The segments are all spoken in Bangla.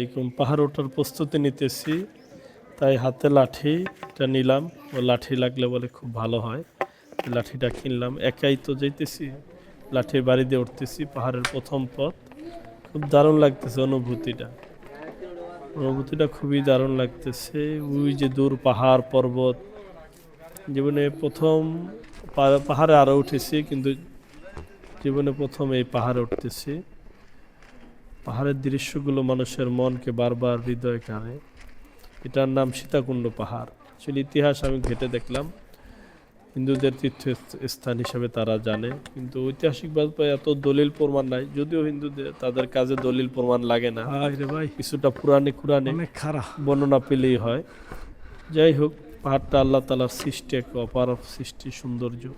এরকম পাহাড় ওঠার প্রস্তুতি নিতেছি, তাই হাতে লাঠিটা নিলাম। ও লাঠি লাগলে বলে খুব ভালো হয়। লাঠিটা কিনলাম। একাই তো যাইতেছি, লাঠির বাড়ি দিয়ে উঠতেছি পাহাড়ের প্রথম পথ। খুব দারুণ লাগতেছে অনুভূতিটা। অনুভূতিটা খুবই দারুণ লাগতেছে। ওই যে দূর পাহাড় পর্বত, জীবনে প্রথম পাহাড়ে আরও উঠেছি, কিন্তু জীবনে প্রথম এই পাহাড়ে উঠতেছি। পাহাড়ের দৃশ্যগুলো মানুষের মনকে বারবার হৃদয় কাড়ে এটার নাম সীতাকুণ্ড পাহাড়। আসলে ইতিহাস আমি ঘেটে দেখলাম। হিন্দুদের তীর্থস্থান হিসাবে তারা জানে। কিন্তু ঐতিহাসিকভাবে এত দলিল প্রমাণ নাই। যদিও হিন্দুদের তাদের কাজে দলিল প্রমাণ লাগে না। ভাই। কিছুটা পুরাণে কুরানে খারাপ। বর্ণনা পেলেই হয়। যাই হোক পাহাড়টা আল্লাহ তালার সৃষ্টি এক অপার সৃষ্টি সৌন্দর্য।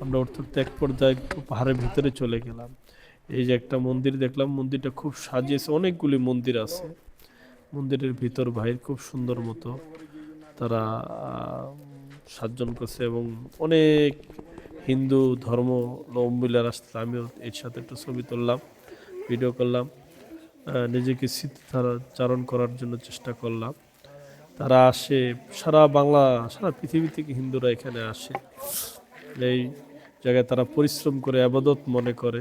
আমরা উঠতে এক পর্যায়ে পাহাড়ের ভিতরে চলে গেলাম। এই যে একটা মন্দির দেখলাম মন্দিরটা খুব সাজিয়েছে অনেকগুলি মন্দির আছে। মন্দিরের ভিতর বাহির খুব সুন্দর মতো তারা আহ, সাজ্জন করছে এবং অনেক হিন্দু ধর্ম লম্বিলার আসছে। আমিও এর সাথে একটু ছবি তুললাম ভিডিও করলাম নিজেকে স্মৃতিচারণ করার জন্য চেষ্টা করলাম। তারা আসে সারা বাংলা সারা পৃথিবী থেকে হিন্দুরা এখানে আসে। এই জায়গায় তারা পরিশ্রম করে আবাদত মনে করে।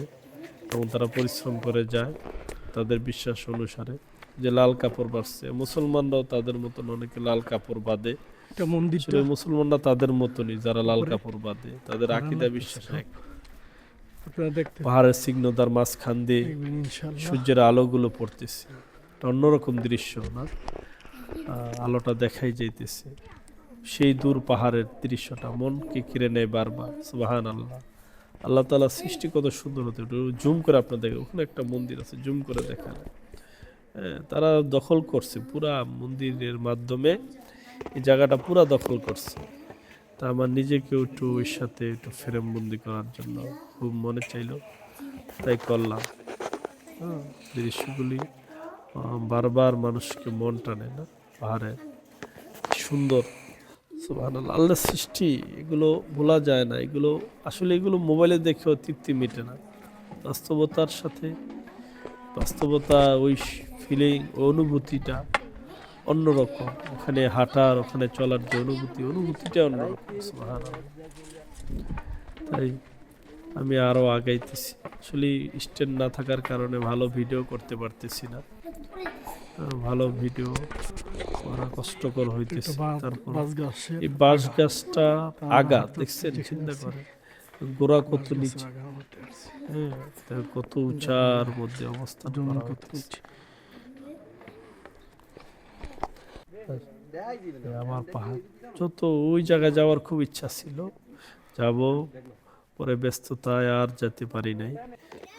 এবং তারা পরিশ্রম করে যায় তাদের বিশ্বাস অনুসারে যে লাল কাপড় বাড়ছে। মুসলমানরাও তাদের মতন অনেকে লাল কাপড় বাঁধে এটা মন্দির মুসলমানরা তাদের মতনই যারা লাল কাপড় বাঁধে তাদের আকিদা বিশ্বাস এক আপনারা দেখতে পাহাড়ের সিগ্নতার মাঝখান দিয়ে সূর্যের আলোগুলো পড়তেছে। অন্যরকম দৃশ্য না? আলোটা দেখাই যাইতেছে। সেই দূর পাহাড়ের দৃশ্যটা মনকে কিনে নেয় বারবার সুবাহান আল্লাহ আল্লাহ তালা সৃষ্টি কত সুন্দর হতে জুম করে আপনার দেখে ওখানে একটা মন্দির আছে জুম করে দেখা। হ্যাঁ, তারা দখল করছে পুরা মন্দিরের মাধ্যমে। এই জায়গাটা পুরা দখল করছে। তা আমার নিজেকেও একটু ওই সাথে একটু ফ্রেম বন্দি করার জন্য খুব মনে চাইলো। তাই করলাম। হ্যাঁ, দৃশ্যগুলি বারবার মানুষকে মন টানে না পাহাড়ের। সুন্দর। সুবহানাল্লাহ, আল্লাহর সৃষ্টি, এগুলো ভোলা যায় না, এগুলো আসলে এগুলো মোবাইলে দেখেও তৃপ্তি মেটে না। বাস্তবতার সাথে বাস্তবতা ওই ফিলিং অনুভূতিটা অন্যরকম। ওখানে হাঁটার, ওখানে চলার যে অনুভূতি অনুভূতিটা অন্যরকম তাই আমি আরও আগাইতেছি। আসলে স্ট্যান্ড না থাকার কারণে ভালো ভিডিও করতে পারতেছি না। ভালো ভিডিও করা কষ্টকর হইতেছে তারপর এই বাঁশ গাছটা আগা দেখছেন চিন্তা। করে গোড়া কত নিচে। হ্যাঁ কত উঁচার মধ্যে। উঁচু। আমার পাহাড় যত ওই জায়গায় যাওয়ার খুব ইচ্ছা ছিল যাব পরে ব্যস্ততায় আর যেতে পারি নাই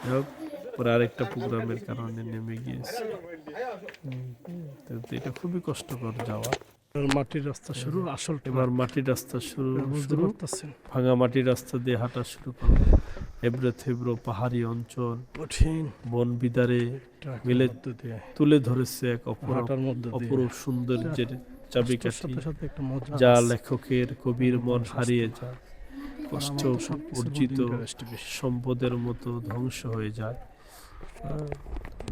যাই হোক, পরে আরেকটা প্রোগ্রামের কারণে নেমে গিয়েছি। এটা খুবই কষ্টকর যাওয়া। মাটির রাস্তা শুরু আসল এবার মাটির রাস্তা শুরু বুঝতে পারতেছেন ভাঙা মাটির রাস্তা দিয়ে হাঁটা শুরু করল। এবড়ো থেবড়ো পাহাড়ি অঞ্চল কঠিন বন বিদারে মিলে তুলে ধরেছে এক অপরূপ সৌন্দর্যের চাবিকাঠি সাথে সাথে যা লেখকের কবির মন হারিয়ে যায়। কষ্ট অর্জিত। সম্পদের মতো ধ্বংস হয়ে যায়।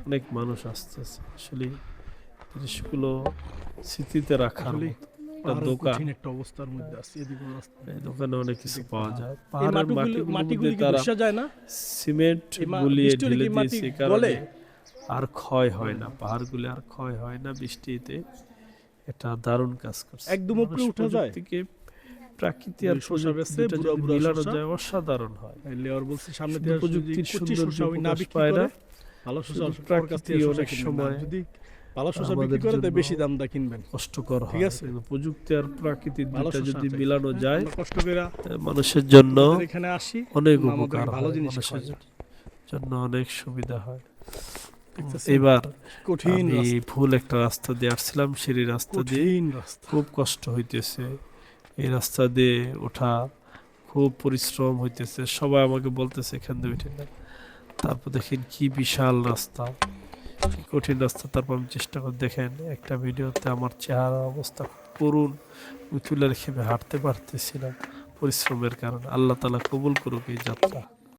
অনেক মানুষ আসতেছে আসলে দৃশ্যগুলো স্মৃতিতে রাখার আসলে মতো। একটা পাহাড়ের দোকান। একটা অবস্থার মধ্যে আছে এদিকে দোকানে অনেক কিছু পাওয়া যায়। পাহাড়ের মাটিগুলি মাটিগুলোর মাটিগুলি মধ্যে কি তারা যায় না? সিমেন্ট গুলিয়ে ঢেলে দিয়েছে কারণে আর ক্ষয় হয় না। পাহাড়গুলি আর ক্ষয় হয় না বৃষ্টিতে। এটা দারুণ কাজ করছে। একদম উপরে উঠা যায়? প্রাকৃতি আর প্রযুক্তি মিলানো যায় অসাধারণ হয়। লেয়ার বলছে সামনে প্রযুক্তির কচি সৌন্দর্য শসা ওই না প্রকাশ বিক্রি পায় না, ভালো প্রাকৃতি অনেক সময় যদি ভালো বিক্রি করে জন্য বেশি দাম দা কিনবেন। কষ্টকর ঠিক আছে? প্রযুক্তি আর প্রাকৃতিক শসা যদি মিলানো হ্যাঁ, যায় কষ্ট করে মানুষের জন্য এখানে আসি অনেক উপকার ভালো জিনিস জন্য। অনেক সুবিধা হয়। এবার কঠিন ভুল একটা রাস্তা দিয়ে আসছিলাম সিঁড়ি রাস্তা দিয়ে। খুব কষ্ট হইতেছে। এই রাস্তা দিয়ে ওঠা খুব পরিশ্রম হইতেছে। সবাই আমাকে বলতেছে, এখান দিয়ে উঠে না। তারপর দেখেন কি বিশাল রাস্তা। কঠিন রাস্তা। তারপর আমি চেষ্টা করে দেখেন, একটা ভিডিওতে আমার চেহারা অবস্থা করুন আমি খেপে হাঁটতে পারতেছিলাম পরিশ্রমের কারণে। আল্লাহ তালা কবুল করুক এই যাত্রা।